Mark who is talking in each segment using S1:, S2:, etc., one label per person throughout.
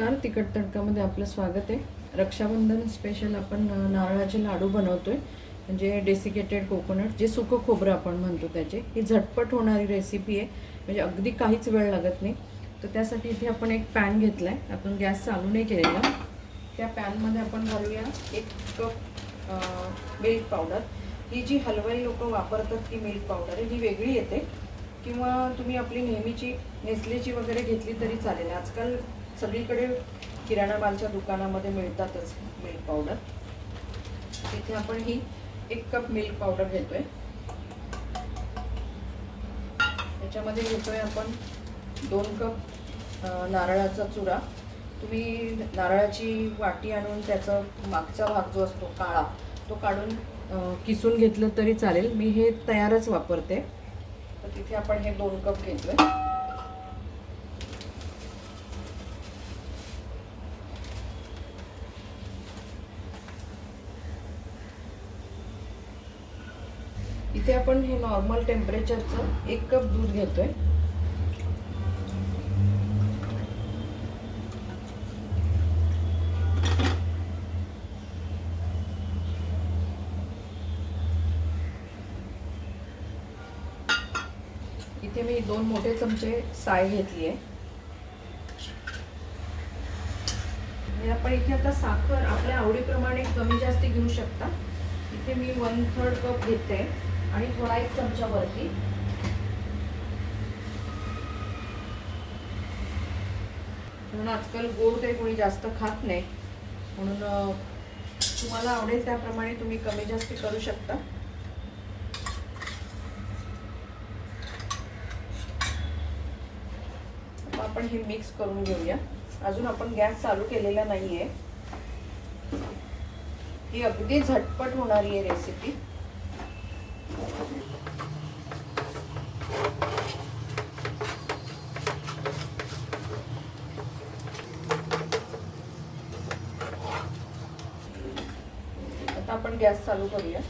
S1: नमस्कार तिखट तडकामध्ये आपलं स्वागत आहे. रक्षाबंधन स्पेशल आपण नारळाचे लाडू बनवतोय. म्हणजे डेसिकेटेड कोकोनट जे सुकं खोबरं आपण म्हणतो त्याचे. ही झटपट होणारी रेसिपी आहे. म्हणजे अगदी काहीच वेळ लागत नाही. तर त्यासाठी इथे आपण एक पॅन घेतला आहे आपण गॅस चालू नाही केलेला. त्या पॅनमध्ये आपण घालूया एक कप मिल्क पावडर ही जी हलवाई लोक वापरतात ती मिल्क पावडर आहे. ही वेगळी येते. किंवा तुम्ही आपली नेहमीची नेसलेची वगैरे घेतली तरी चालेल. आजकाल सगळीकडे किराणा मालच्या दुकानामध्ये मिळतातच मिल्क पावडर तिथे आपण ही एक कप मिल्क पावडर घेतोय. त्याच्यामध्ये घेतोय आपण दोन कप नारळाचा चुरा. तुम्ही नारळाची वाटी आणून त्याचा मागचा भाग जो असतो काळा तो काढून किसून घेतलं तरी चालेल. मी हे तयारच वापरते. तर तिथे आपण हे दोन कप घेतोय. इथे आपण हे नॉर्मल टेम्परेचरचं एक कप दूध घेतोय. इथे मी दोन मोठे चमचे साय घेतली आहे आपण इथे आता साखर आपल्या आवडीप्रमाणे कमी जास्ती घेऊ शकता. इथे मी वन थर्ड कप घेते आणि थोडा एक चमचा वरती. म्हणून आजकाल गोड काही कोणी जास्त खात नाही. म्हणून तुम्हाला आवडेल त्याप्रमाणे तुम्ही कमी जास्त करू शकता. आपण हे मिक्स करून घेऊया. अजून आपण गॅस चालू केलेला नाही आहे ही अगदी झटपट होणारी आहे रेसिपी आता आपण गॅस चालू करूया.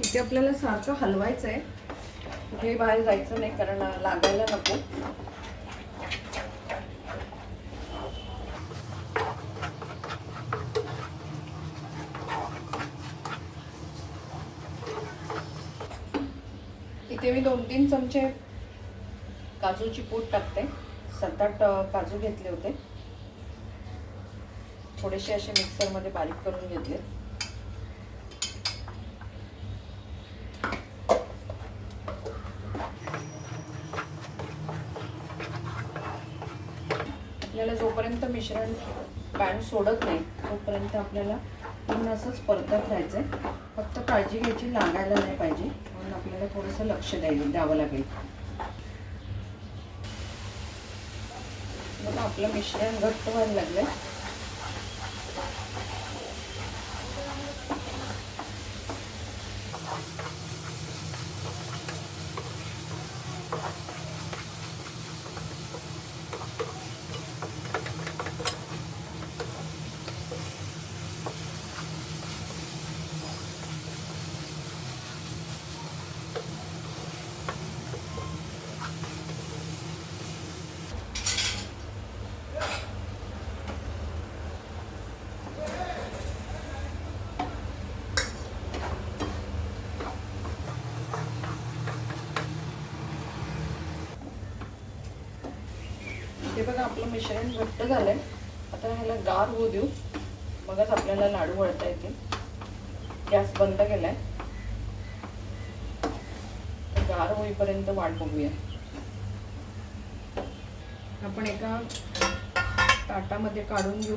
S1: इथे आपल्याला सारखं हलवायचं आहे कुठेही बाहेर जायचं नाही कारण लागायला नको. ते मी दोन तीन चमचे काजूची पूड टाकते. सात आठ काजू घेतले होते. थोडेसे असे मिक्सरमध्ये बारीक करून घेतले. आपल्याला जोपर्यंत मिश्रण पॅन सोडत नाही तोपर्यंत आपल्याला पूर्ण असंच परतत राहायचं आहे फक्त काळजी घ्यायची लागायला नाही पाहिजे. त्याच्याकडे थोडंसं लक्ष द्यायला द्यावं लागेल. बघा आपलं मिश्रण घट्ट व्हायला लागलं आपलं मिश्रण घट्ट झालंय. आता ह्याला गार होऊ देऊ. मगच आपल्याला लाडू वळता येतील. गॅस बंद केलाय. गार होईपर्यंत वाट बघूया. आपण एका ताटामध्ये काढून घेऊ.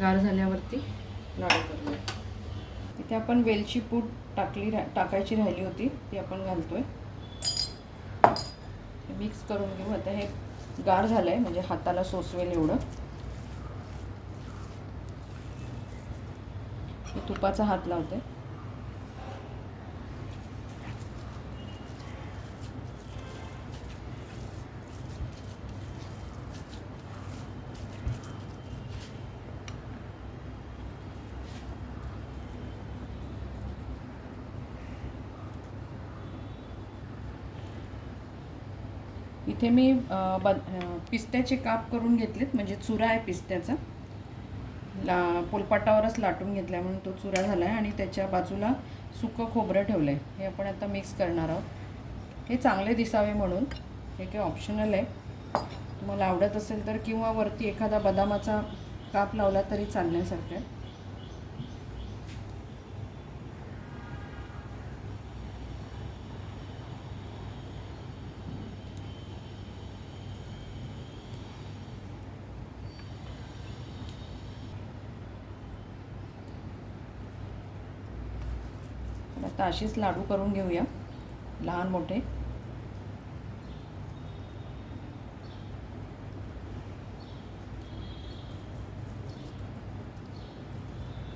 S1: गार झाल्यावरती लाडू करूया. इथे आपण वेलची पूड टाकली रा टाकायची राहिली होती ती आपण घालतोय. मिक्स करून घेऊ. आता हे गार झालं आहे म्हणजे हाताला सोसवेल एवढं. तुपाचा हात लावते. इथे मी ब पिस्त्याचे काप करून घेतलेत म्हणजे चुरा आहे पिस्त्याचा. ला पोलपाटावरच लाटून घेतला म्हणून तो चुरा झाला आहे आणि त्याच्या बाजूला सुकं खोबरं ठेवलं आहे हे आपण आता मिक्स करणार आहोत. हे चांगले दिसावे म्हणून. हे काही ऑप्शनल आहे. तुम्हाला आवडत असेल तर किंवा वरती एखादा बदामाचा काप लावला तरी चालण्यासारखं आहे. आता अशीच लाडू करून घेऊया लहान मोठे.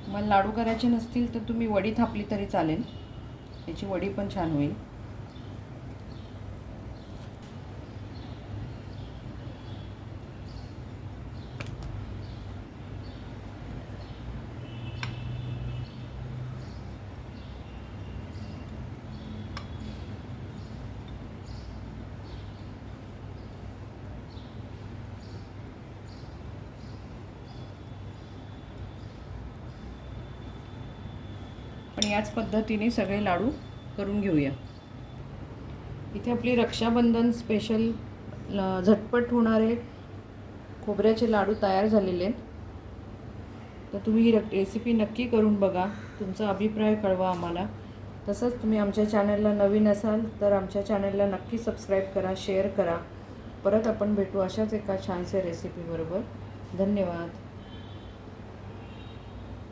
S1: मला लाडू करायचे नसतील तर तुम्ही वडी थापली तरी चालेल. याची वडी पण छान होईल. पण याच पद्धतीने सगळे लाडू करून घेऊया. इथे आपली रक्षाबंधन स्पेशल झटपट होणारे खोबऱ्याचे लाडू तयार झालेले आहेत. तर तुम्ही ही रेसिपी नक्की करून बघा. तुमचा अभिप्राय कळवा आम्हाला. तसंच तुम्ही आमच्या चॅनलला नवीन असाल तर आमच्या चॅनलला नक्की सबस्क्राईब करा शेअर करा. परत आपण भेटू अशाच एका छानशा रेसिपीबरोबर धन्यवाद.